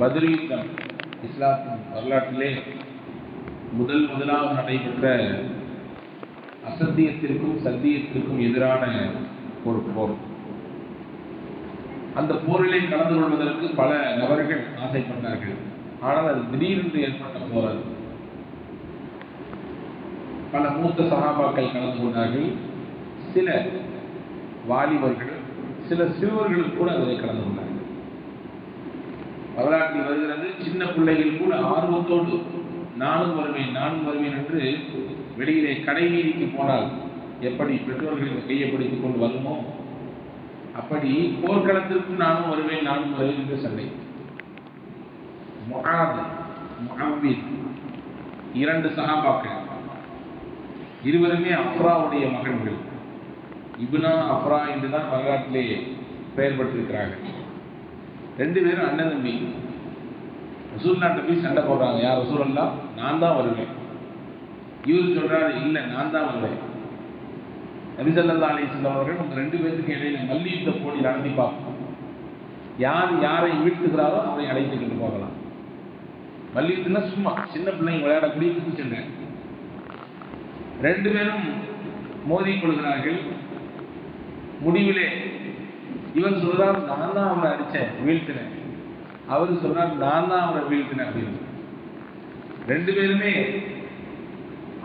பத்ர் யுத்தம் இஸ்லாத்தின் வரலாற்றிலே முதல் முதலாக நடைபெற்ற அசத்தியத்திற்கும் சத்தியத்திற்கும் எதிரான ஒரு போர். அந்த போரிலே கலந்து கொள்வதற்கு பல நபர்கள் ஆசைப்பட்டார்கள். ஆனால் அது திடீரென்று ஏற்பட்ட போர் அது. பல மூத்த சகாபாக்கள் கலந்து கொண்டார்கள். சில வாலிபர்கள் சில சிறுவர்கள் கூட அதில் கலந்து கொண்டார்கள். வரலாற்றில் வருகிறது. சின்ன பிள்ளைகள் கூட ஆர்வத்தோடு நானும் வருவேன் நானும் வருவேன் என்று வெளியிலே கடை வீதிக்கு போனால் எப்படி பெற்றோர்களின் கையை பிடித்துக் கொண்டு வருமோ? அப்படி போர்க்களத்திற்கும் நானும் வருவேன் நானும் வருவேன் என்று சண்டை இரண்டு சகாபாக்கள். இருவருமே அப்ராவுடைய மகன்கள். இபுனா அப்ரா என்றுதான் வரலாற்றிலே பெயர் பெற்றிருக்கிறார்கள். ரெண்டு பேரும் அண்ணன் தம்பி. ரசூல்லாட்ட போய் சண்டை போடுறாங்க. யார் ரசூலல்லா நான் தான் வருவேன். இவர் சொல்றாரு இல்லை நான் தான் வருவேன். நபிசல்லா அலி அவர்கள் உங்க ரெண்டு பேருக்கு இடையில மல்யுத்த போட்டி நடத்தி பார்ப்போம் யார் யாரை வீழ்த்துகிறாரோ அவரை அழைத்துக்கிட்டு போகலாம். மல்யுத்தம்னா சும்மா சின்ன பிள்ளைங்க விளையாடக்கூடிய குதிச்சுங்க ரெண்டு பேரும் மோதி கொள்கிறார்கள். முடிவிலே இவன் சொல்றான் நான் தான் அவனை அடிச்சேன் வீழ்த்தினேன். அவர் சொல்றார் நான் தான் அவனை வீழ்த்தினேன் அப்படின்னு. ரெண்டு பேருமே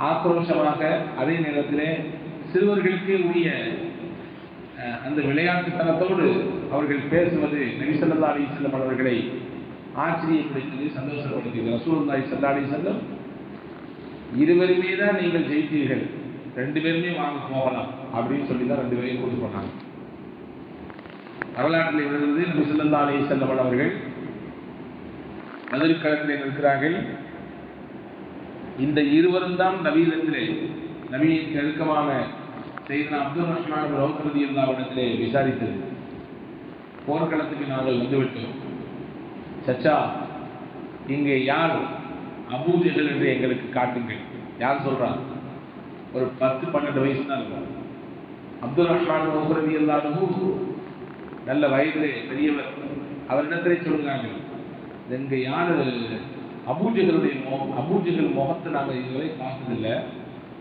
ஆக்ரோஷமாக அதே நேரத்திலே சிறுவர்களுக்கு உரிய அஹ், அந்த விளையாட்டுத்தனத்தோடு அவர்கள் பேசுவது நபிசல்லா அலி செல்லம் அவர்களை ஆச்சரியப்படுத்தியது சந்தோஷப்படுத்தியது. ரசூல்லாய் ஸல்லல்லாஹு அலைஹி வஸல்லம் இருவருமே தான் நீங்கள் ஜெயித்தீர்கள் ரெண்டு பேருமே வாங்க போகலாம் அப்படின்னு சொல்லி தான் ரெண்டு பேரையும் கூட்டு போனாங்க. வரலாற்றில் இருந்து நபி ஸல்லல்லாஹு அலைஹி அவர்கள் பதிர்கலத்திலே நிற்கிறார்கள் இந்த இருவரும் தான் நவீனத்திலே நவீன நெருக்கமான செய்த அப்துல் ரஹ்மான் ரவுத்ரதி எல்லாவிடத்திலே விசாரித்தது போர்க்களத்துக்கு நாங்கள் வந்துவிட்டோம் சச்சா இங்கே யார் அபூஜைகள் என்று எங்களுக்கு காட்டுங்கள் யார் சொல்றா ஒரு பத்து பன்னெண்டு வயசு தான் இருக்கும் அப்துல் ரஹ்மான் ரவுத்ரதி இருந்தாலும் நல்ல வயதிலே பெரியவர் அவரிடத்திலே சொல்கிறார்கள் எங்க யார் அபூஜைகளுடைய மோ அபூஜைகள் முகத்தை நாங்கள் இதுவரை பார்த்ததில்லை.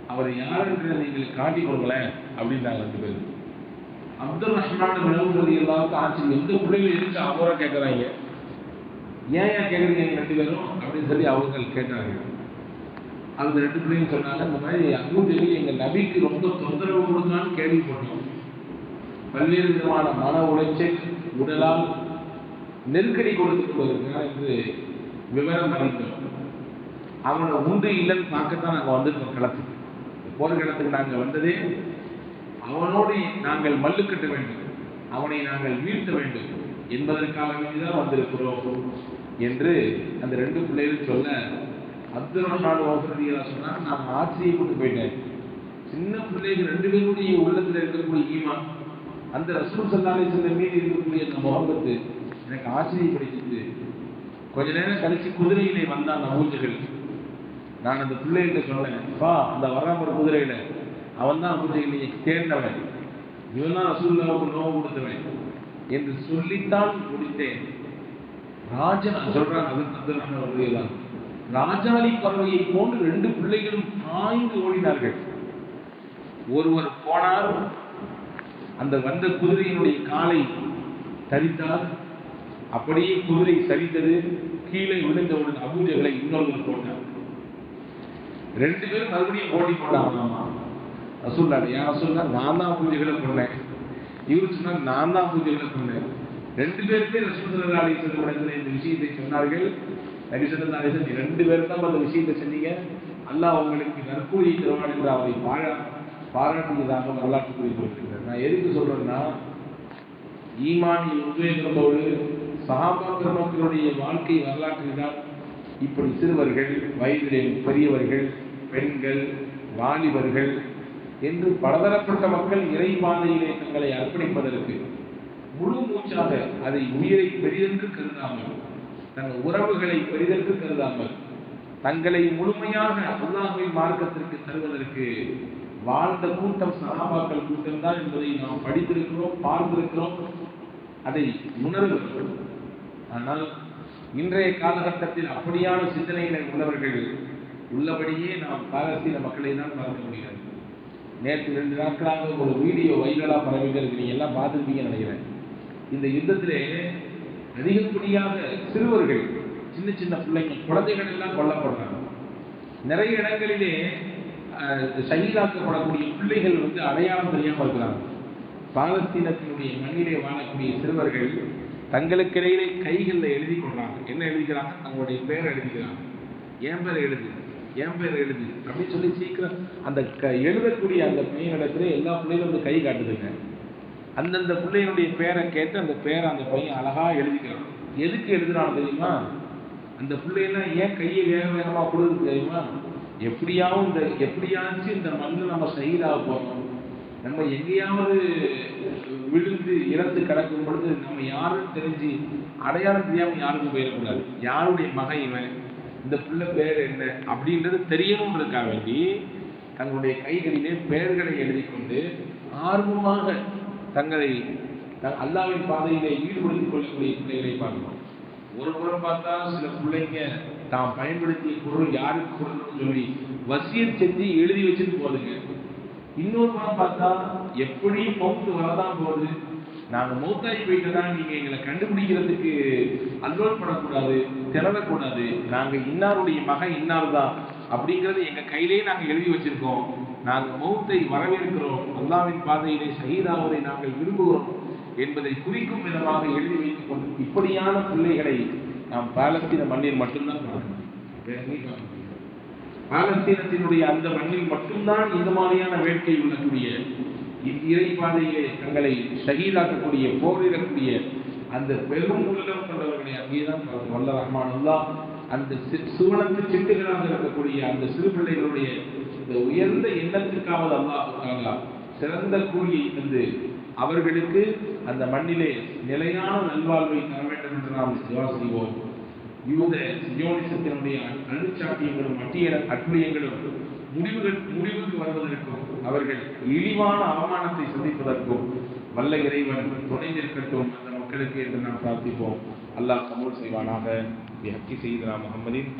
அவர் யார் என்று நீங்கள் காட்டிக் கொடுங்களேன் அப்படின்றாங்க ரெண்டு பேர் அப்துல் ரஹ்மான் விளவுறது எல்லாருக்கும் ஆட்சி எந்த பிள்ளைகள் இருக்கு அவரை கேட்குறாங்க ஏன் ஏன் கேட்குறீங்க ரெண்டு பேரும்? அப்படின்னு சொல்லி அவங்க கேட்டாங்க அந்த ரெண்டு பிள்ளைங்க சொன்னாங்க இந்த மாதிரி அபூஜைகள் எங்கள் நபிக்கு ரொம்ப தொந்தரவு கொடுத்தான்னு கேள்விப்பட்டோம். பல்வேறு விதமான மன உளைச்சல் உடலால் நெருக்கடி கொடுத்து கொண்டிருக்கிறான் என்று விவரம் அறிந்தோம் அவனை உண்டு இல்லைன்னு பார்க்கத்தான் நாங்கள் வந்திருக்கோம் களத்துக்கு. போர்க்களத்துக்கு நாங்கள் வந்ததே அவனோடு நாங்கள் மல்லு கட்ட வேண்டும் அவனை நாங்கள் வீழ்த்த வேண்டும் என்பதற்காக வேண்டிதான் வந்திருக்கிறோம் என்று அந்த ரெண்டு பிள்ளைகள் சொல்ல அப்துல் ரஹ்மான் ஓசரதியா சொன்னால் நான் ஆச்சரியப்பட்டு போயிட்டேன். சின்ன பிள்ளைகள் ரெண்டு பேருடைய உள்ளத்தில் இருக்கக்கூடிய ஈமான் அந்த ரசூல் சல்லாலை செல்ல மீது இருக்கக்கூடிய அந்த முகம்பத்து எனக்கு ஆச்சரியப்படுத்திட்டு கொஞ்ச நேரம் கழிச்சு குதிரையிலே வந்தான் அந்த ஊஞ்சல்கள் நான் அந்த பிள்ளைகிட்ட சொன்னேன் பா அந்த வராம ஒரு குதிரையில. அவன் தான் பூஜைகளை தேர்ந்தவன். இவன் தான் ரசூல்லாவுக்கு நோவு கொடுத்தவன் என்று சொல்லித்தான் முடித்தேன். ராஜா சொல்றான் அது அப்துல் ரஹ்மான் அவர்கள்தான் பறவையை போன்று ரெண்டு பிள்ளைகளும் பாய்ந்து ஓடினார்கள். ஒருவர் போனார் அந்த வந்த குதிரையினுடைய காலை தரித்தார். அப்படியே குதிரை சரித்தது கீழே விழுந்தவுடன் அபூஜைகளை இன்னொருவர் போட்டார். ரெண்டு பேரும் மறுபடியும் போட்டி போட்டாங்களாமா ரசூல்லா ஏன் சொன்னா நான் தான் பூஜைகளை பண்ணேன் இவர் சொன்னால் நான் தான் பூஜைகளை பண்ணேன் ரெண்டு பேருமே ரசூல்லா அலிசல்ல இந்த விஷயத்தை சொன்னார்கள். நபிசல்லா அலிசல் ரெண்டு பேரும் தான் அந்த விஷயத்தை சொன்னீங்க. அல்லாஹ் உங்களுக்கு நற்கூலி தருவான் என்று அவரை வாழ பாராட்டியதாக வரலாற்று குறிப்பிட்டிருக்கிறார் நான் எதுக்கு சொல்றேன்னா ஈமானி உத்வேகத்தோடு சகாபாத்திர மக்களுடைய வாழ்க்கை வரலாற்றினால் இப்படி சிறுவர்கள் வயதிலே பெரியவர்கள் பெண்கள் வாலிபர்கள் என்று பலதரப்பட்ட மக்கள் இறை பாதையிலே தங்களை அர்ப்பணிப்பதற்கு முழு மூச்சாக அதை உயிரை பெரிதென்று கருதாமல் தன் உறவுகளை பெரிதென்று கருதாமல் தங்களை முழுமையாக அல்லாஹ்வின் மார்க்கத்திற்கு தருவதற்கு வாழ்ந்த கூட்டம் சகாபாக்கள் கூட்டம் தான் என்பதை நாம் படித்திருக்கிறோம் பார்த்திருக்கிறோம். அதை உணர்கிறோம் ஆனால் இன்றைய காலகட்டத்தில் அப்படியான சிந்தனைகளை உள்ளவர்கள் உள்ளபடியே நாம் பாலஸ்தீன மக்களை தான் பார்க்க முடியாது நேற்று ரெண்டு நாட்களாக ஒரு வீடியோ வைரலாக பரவிட்டு இருக்கு. எல்லாம் பார்த்துருப்பீங்கன்னு நினைக்கிறேன். இந்த யுத்தத்திலே அதிகப்படியாக சிறுவர்கள் சின்ன சின்ன பிள்ளைங்க குழந்தைகள் எல்லாம் கொல்லப்படுறாங்க. நிறைய இடங்களிலே அஹ், பிள்ளைகள் வந்து அடையாளம் தெரியாமல் இருக்கிறாங்க. பாலஸ்தீனத்தினுடைய மண்ணிலே வாழக்கூடிய சிறுவர்கள் தங்களுக்கிடையிலே கைகளில் எழுதி கொள்றாங்க. என்ன எழுதிக்கிறாங்க? தங்களுடைய பேரை எழுதிக்கிறாங்க. என் பேர் எழுது என் பேர் எழுது அப்படின்னு சொல்லி சீக்கிரம் அந்த க எழுதக்கூடிய அந்த பையனிடத்துல எல்லா பிள்ளைகளும் வந்து கை காட்டுதுங்க. அந்தந்த பிள்ளையினுடைய பேரை கேட்டு அந்த பேரை அந்த பையன் அழகா எழுதிக்கிறான். எதுக்கு எழுதுறான் தெரியுமா? அந்த பிள்ளையெல்லாம் ஏன் கையை வேக வேகமா கொடுக்குது தெரியுமா? எப்படியாவது இந்த எப்படியாச்சும் இந்த மண்ணு நம்ம சைடாக போகணும். நம்ம எங்கேயாவது விழுந்து இறந்து கிடக்கும் பொழுது நம்ம யாருன்னு தெரிஞ்சு அடையாளம் தெரியாமல் யாருக்கும் போயிடக்கூடாது. யாருடைய மகன் இவன்? இந்த பிள்ளை பேர் என்ன? அப்படின்றது தெரியணுன்றதுக்காக வேண்டி தங்களுடைய கைகளிலே பெயர்களை எழுதி கொண்டு ஆர்வமாக தங்களை அல்லாவின் பாதையிலே ஈடுபடுத்திக் கொள்ளக்கூடிய பிள்ளைகளை பார்க்கிறோம் ஒரு புறம் பார்த்தா சில பிள்ளைங்க தாம் பயன்படுத்திய பொருள் யாருக்கு கொடுக்கணும்னு சொல்லி வசியம் செஞ்சு எழுதி வச்சுட்டு போதுங்க. இன்னொரு படம் பார்த்தா எப்படி மௌத்து வரதான் போகுது. நாங்க மௌத்தாகி போயிட்டு தான் நீங்க எங்களை கண்டுபிடிக்கிறதுக்கு அல்வால் படக்கூடாது திணறக்கூடாது நாங்க இன்னாருடைய மகன் இன்னார் தான் அப்படிங்கறது எங்க கையிலேயே நாங்க எழுதி வச்சிருக்கோம். நாங்க மௌத்தை வரவேற்கிறோம். அல்லாவின் பாதையிலே சகிதாவதை நாங்கள் விரும்புகிறோம் என்பதை குறிக்கும் விதமாக எழுதி வைத்துக் கொண்டு இப்படியான பிள்ளைகளை நாம் பாலஸ்தீன மண்ணில் மட்டும்தான் பாலஸ்தீனத்தினுடைய அந்த மண்ணில் மட்டும்தான் இந்த மாதிரியான வேட்கை உள்ளக்கூடிய இ- இறை பாதையிலே தங்களை ஷகீதாக்கக்கூடிய போரிடக்கூடிய அந்த பெரும் உள்ளம் கொண்டவர்களை அங்கேதான் பார்க்கிறோம். வல்ல ரஹ்மானுல்லா அந்த சுவனத்து சிட்டுகளாக இருக்கக்கூடிய அந்த சிறு பிள்ளைகளுடைய இந்த உயர்ந்த எண்ணத்திற்காவது அல்லாஹ் சிறந்த கூலியை தந்து அவர்களுக்கு அந்த மண்ணிலே நிலையான நல்வாழ்வை தர என்று நாம் துவா செய்வோம் யூத சியோனிசத்தினுடைய அழுச்சாட்டியங்களும் மட்டிய அட்டுழியங்களும் முடிவுகள் முடிவுக்கு வருவதற்கும் அவர்கள் இழிவான அவமானத்தை சந்திப்பதற்கும் வல்ல இறைவன் துணை நிற்கட்டும் அந்த மக்களுக்கு என்று நாம் பிரார்த்திப்போம். அல்லாஹ் கபூல் செய்வானாக. ஹக்கி செய்தனா முகமதின்